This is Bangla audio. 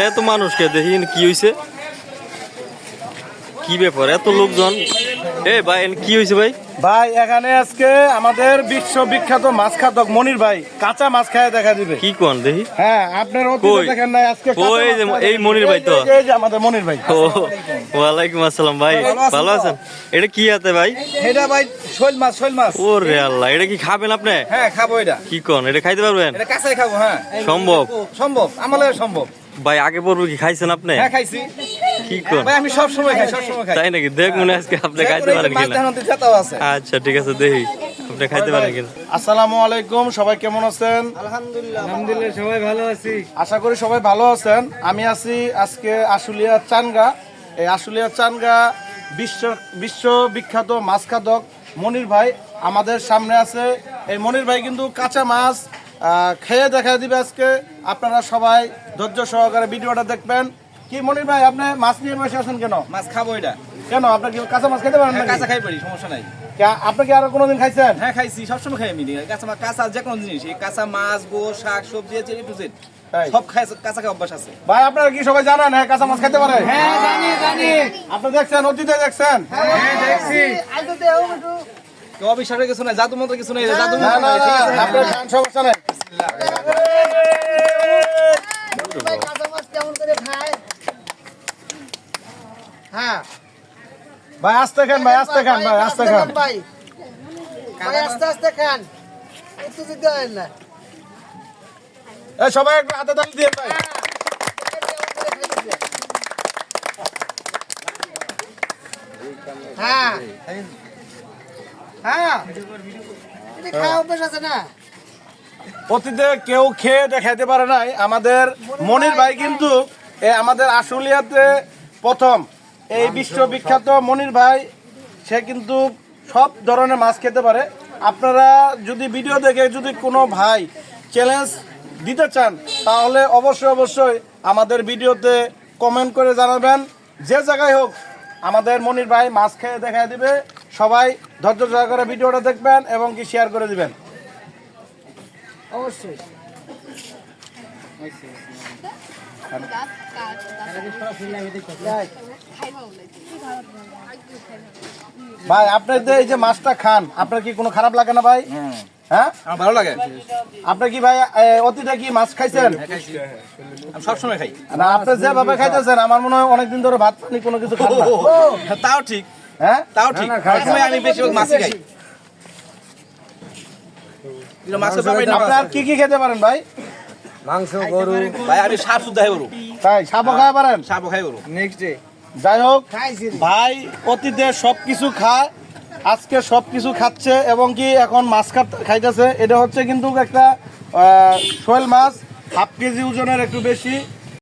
এত মানুষকে দেখি কি হয়েছে কি ব্যাপার? এত লোকজন। এ ভাই কি হয়েছে ভাই? ভাই এখানে আজকে আমাদের বিশ্ব বিখ্যাত মাছ খাতক মনির ভাই কাঁচা মাছ খায় দেখা দিবে। কি কোন দেখি? হ্যাঁ আপনার দেখেন নাই আজকে মাছ যে এই মনির ভাই তো? এই যে- আমাদের মনির ভাই। ও ওয়ালাইকুম আসসালাম ভাই। ভালো আছেন এটা কি আছে ভাই? এটা ভাই শৈল মাছ শৈল মাছ। ও রে আল্লাহ এটা কি খাবেন আপনি? হ্যাঁ খাব এটা। কি কোন? এটা খাইতে পারবেন? এটা কাঁচাই খাব হ্যাঁ। সম্ভব? সম্ভব আমাদের সম্ভব। ভাই আগে পর্ব কি খাইছেন আপনি? হ্যাঁ খাইছি। কি কোন? ভাই আমি সব সময় খাই সব সময় খাই। তাই নাকি? দেখ মনে আজকে আপনি খাইতে পারেন মাছ কিনা। আচ্ছা ঠিক আছে দেখি। আপনি খাইতে পারেন কিনা? আসসালামু আলাইকুম সবাই কেমন আছেন? আলহামদুলিল্লাহ আলহামদুলিল্লাহ সবাই ভালো আছি। আশা করি সবাই ভালো আছেন। আমি আছি আজকে আশুলিয়া চানগা। এই আশুলিয়া চানগা বিশ্ব বিশ্ব বিখ্যাত মাছ খাদক মনির ভাই আমাদের সামনে আছে। এই মনির ভাই কিন্তু কাঁচা মাছ খেয়ে দেখা দিবে আজকে। আপনারা সবাই ধৈর্য সহকারে ভিডিওটা দেখবেন। কি মনির ভাই আপনি মাছ নিয়ে বসে আছেন কেন? মাছ খাব এটা। কেন? আপনার কি কাঁচা মাছ খেতে পারেন হ্যাঁ, কাঁচা খাই পারি সমস্যা নাই। কে- আপনি কি আরও কোনোদিন খাইছেন? হ্যাঁ খাইছি সবসময় খাই আমি। কাঁচা মাছ কাঁচা যে কোনো জিনিস কাঁচা মাছ গো শাক সবজি আছে টু জেড সব খাই কাঁচা খাই অভ্যাস আছে। ভাই আপনারা কি সবাই জানেন হ্যাঁ কাঁচা মাছ খেতে পারে? হ্যাঁ জানি জানি। আপনি দেখছেন অতীতে দেখছেন? হ্যাঁ দেখছি। কেউ অবিশ্বাস কিছু নাই জাদু মতো কিছু নাই জাদু? আপনার খান সমস্যা নেই। হ্যাঁ। ভাই আস্তে খান ভাই আস্তে খান ভাই আস্তে খান। ভাই। ভাই আস্তে আস্তে খান। একটু দিতে হয় না। সবাই একটু হাতে তালি দিয়ে ভাই। হ্যাঁ। হ্যাঁ। খাওয়া অভ্যাস আছে না? অতীতে কেউ খেয়ে দেখাইতে পারে নাই। আমাদের মনির ভাই কিন্তু আমাদের আশুলিয়াতে প্রথম। এই বিশ্ববিখ্যাত মনির ভাই সে কিন্তু সব ধরনের মাছ খেতে পারে। আপনারা যদি ভিডিও দেখে যদি কোনো ভাই চ্যালেঞ্জ দিতে চান তাহলে অবশ্যই অবশ্যই আমাদের ভিডিওতে কমেন্ট করে জানাবেন। যে জায়গায় হোক আমাদের মনির ভাই মাছ খেয়ে দেখায় দিবে। সবাই ধৈর্য সহকারে ভিডিওটা দেখবেন এবং কি শেয়ার করে দিবেন। অবশ্যই। ভাই আপনার যে এই যে মাছটা খান আপনার কি কোনো খারাপ লাগে না ভাই? হ্যাঁ? আমার ভালো লাগে। আপনি কি ভাই এ, অতীতে কি মাছ খাইছেন? আমি সবসময় খাই। না আপনি যেভাবে খাইতেছেন আমার মনে হয় অনেকদিন ধরে ভাত পানি কোনো কিছু খান হ্যাঁ, তাও ঠিক। হ্যাঁ? তাও ঠিক। আমি বেশিরভাগ মাছই খাই। মাছের ব্যাপারে আপনার কি কি খেতে পারেন ভাই? ভাই আমি সাপ শুদ্ধ খাই গরু। তাই সাপও খাই পারেন? সাপও খাই গরু নেক্সট ডে যাই হোক ভাই অতীতে সব কিছু খায় আজকে সব কিছু খাচ্ছে এবং কি এখন মাছ খাত- খাইতেছে। এটা হচ্ছে কিন্তু একটা আহ, শোল মাছ হাফ কেজি ওজনের একটু বেশি।